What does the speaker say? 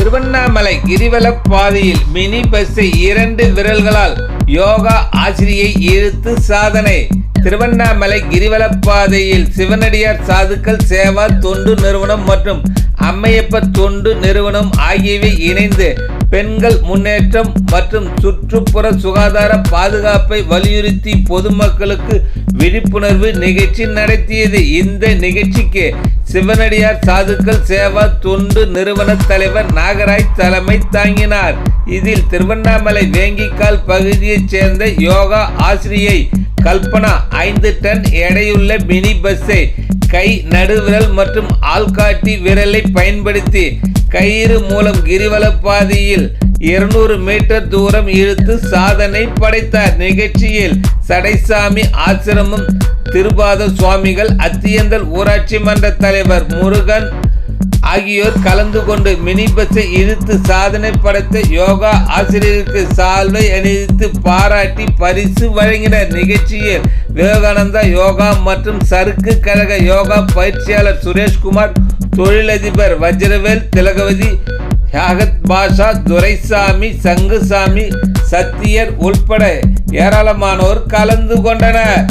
திருவண்ணாமலை கிரிவல பாதையில் மினி பஸ்ஸை இரண்டு விரல்களால் யோகா ஆசிரியை இழுத்து சாதனை. திருவண்ணாமலை கிரிவல பாதையில் சிவனடியார் சாதுக்கள் சேவா தொண்டு நிறுவனம் மற்றும் அம்மையப்ப தொண்டு நிறுவனம் ஆகியவை இணைந்து பெண்கள் முன்னேற்றம் மற்றும் சுற்றுப்புற சுகாதார பாதுகாப்பை வலியுறுத்தி பொதுமக்களுக்கு விழிப்புணர்வு நிகழ்ச்சி நடத்தியது. இந்த நிகழ்ச்சிக்கு சிவனடியார் சாதுக்கள் சேவா தொண்டு நிறுவன தலைவர் நாகராஜ் தலைமை தாங்கினார். இதில் திருவண்ணாமலை வேங்கிக்கால் பகுதியைச் சேர்ந்த யோகா ஆசிரியை கல்பனா ஐந்து டன் எடையுள்ள மினி பஸ்ஸை கை நடுவிரல் மற்றும் ஆள்காட்டி விரலை பயன்படுத்தி கயிறு மூலம் கிரிவல பாதையில் இருநூறு மீட்டர் தூரம் இழுத்து சாதனை படைத்தார். நிகழ்ச்சியில் சடைசாமி ஆசிரமம் திருபாத சுவாமிகள் அத்தியந்தல் ஊராட்சி மன்ற தலைவர் முருகன் ஆகியோர் கலந்து கொண்டு மினி பஸ்ஸை இழுத்து சாதனை படைத்த யோகா ஆசிரியருக்கு சால்வை அணிவித்து பாராட்டி பரிசு வழங்கினர். நிகழ்ச்சியில் விவேகானந்தா யோகா மற்றும் சறுக்கு கழக யோகா பயிற்சியாளர் சுரேஷ்குமார் தொழிலதிபர் வஜ்ரவேல் திலகவதி யாகத் பாஷா துரைசாமி சங்குசாமி சத்தியர் உள்பட ஏராளமானோர் கலந்து கொண்டனர்.